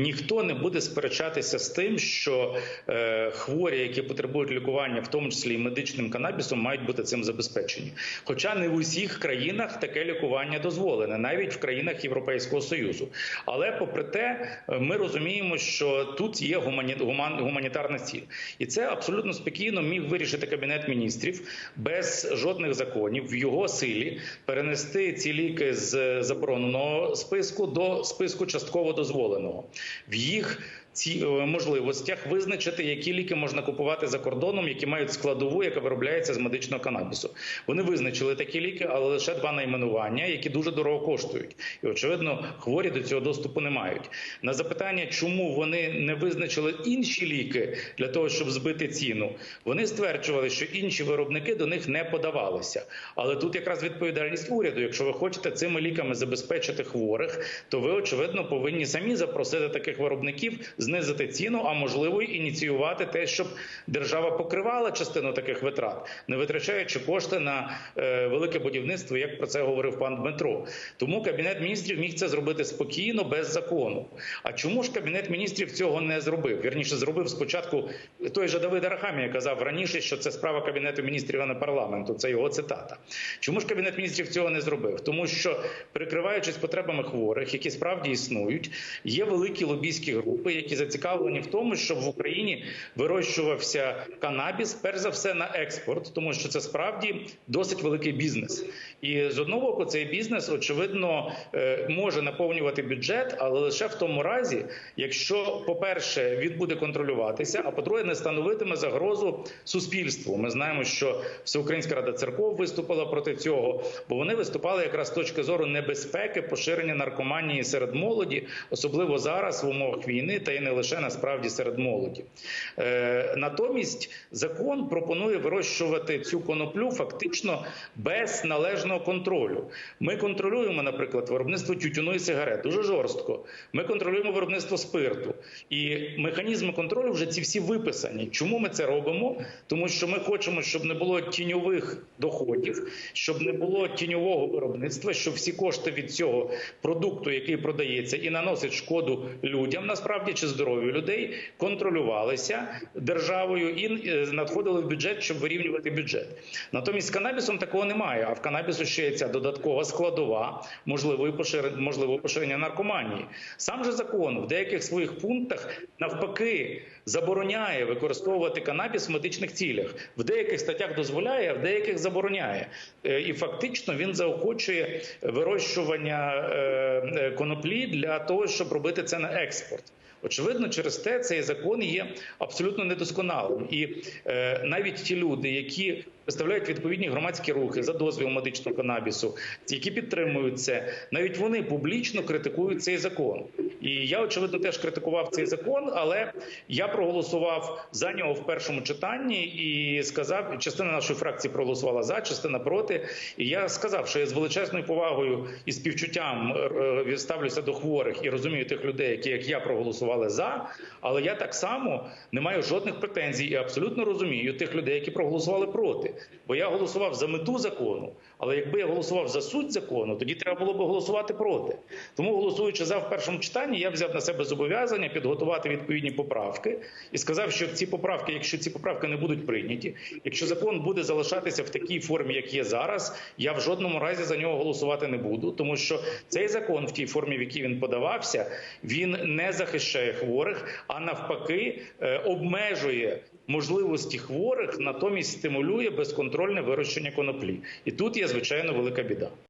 ніхто не буде сперечатися з тим, що е, хворі, які потребують лікування, в тому числі і медичним канабісом, мають бути цим забезпечені. Хоча не в усіх країнах таке лікування дозволене, навіть в країнах Європейського союзу. Але попри те, е, ми розуміємо, що тут є гумані... гуман... гуманітарна ціль, і це абсолютно спокійно міг вирішити кабінет міністрів без жодних законів в його силі перенести ці ліки з забороненого списку до списку частково дозволеного в їх ці е, можливостях визначити, які ліки можна купувати за кордоном, які мають складову, яка виробляється з медичного канабісу. Вони визначили такі ліки, але лише два найменування, які дуже дорого коштують, і очевидно, хворі до цього доступу не мають. На запитання, чому вони не визначили інші ліки для того, щоб збити ціну, вони стверджували, що інші виробники до них не подавалися. Але тут якраз відповідальність уряду. Якщо ви хочете цими ліками забезпечити хворих, то ви очевидно повинні самі запросити таких виробників знизити ціну, а можливо й ініціювати те, щоб держава покривала частину таких витрат, не витрачаючи кошти на е, велике будівництво, як про це говорив пан Дмитро. Тому кабінет міністрів міг це зробити спокійно, без закону. А чому ж кабінет міністрів цього не зробив? Вірніше зробив спочатку той же Давид Арахамія казав раніше, що це справа кабінету міністрів, а не парламенту. Це його цитата. Чому ж кабінет міністрів цього не зробив? Тому що прикриваючись потребами хворих, які справді існують, є великі лобійські групи, які зацікавлені в тому, щоб в Україні вирощувався канабіс, перш за все на експорт, тому що це справді досить великий бізнес. І з одного боку, цей бізнес очевидно е, може наповнювати бюджет, але лише в тому разі, якщо, по-перше, він буде контролюватися, а по-друге, не становитиме загрозу суспільству. Ми знаємо, що Всеукраїнська рада церков виступила проти цього, бо вони виступали якраз з точки зору небезпеки поширення наркоманії серед молоді, особливо зараз в умовах війни, та не лише насправді серед молоді. Е, натомість закон пропонує вирощувати цю коноплю фактично без належного контролю. Ми контролюємо, наприклад, виробництво тютюної сигарет дуже жорстко. Ми контролюємо виробництво спирту, і механізми контролю вже ці всі виписані. Чому ми це робимо? Тому що ми хочемо, щоб не було тіньових доходів, щоб не було тіньового виробництва, щоб всі кошти від цього продукту, який продається, і наносить шкоду людям, насправді чи здоров'ю людей, контролювалися державою і е, надходили в бюджет, щоб вирівнювати бюджет. Натомість з канабісом такого немає. А в канабісу ще є ця додаткова складова можливої поширення можливого поширення наркоманії. Сам же закон в деяких своїх пунктах навпаки забороняє використовувати канабіс в медичних цілях. В деяких статтях дозволяє, а в деяких забороняє. Е, і фактично він заохочує вирощування е, коноплі для того, щоб робити це на експорт. Очевидно, через те цей закон є абсолютно недосконалим, і е, навіть ті люди, які представляють відповідні громадські рухи за дозвіл медичного канабісу, які підтримують це, навіть вони публічно критикують цей закон. І я очевидно теж критикував цей закон, але я проголосував за нього в першому читанні і сказав, частина нашої фракції проголосувала за, частина проти. І я сказав, що я з величезною повагою і співчуттям е, ставлюся до хворих і розумію тих людей, які як я проголосували за. Але я так само не маю жодних претензій і абсолютно розумію тих людей, які проголосували проти. Бо я голосував за мету закону, але якби я голосував за суть закону, тоді треба було б голосувати проти. Тому, голосуючи за в першому читанні, я взяв на себе зобов'язання підготувати відповідні поправки і сказав, що ці поправки, якщо ці поправки не будуть прийняті, якщо закон буде залишатися в такій формі, як є зараз, я в жодному разі за нього голосувати не буду, тому що цей закон в тій формі, в якій він подавався, він не захищає хворих, а навпаки, е, обмежує можливості хворих, натомість стимулює безконтрольне вирощення коноплі. І тут є звичайно велика біда.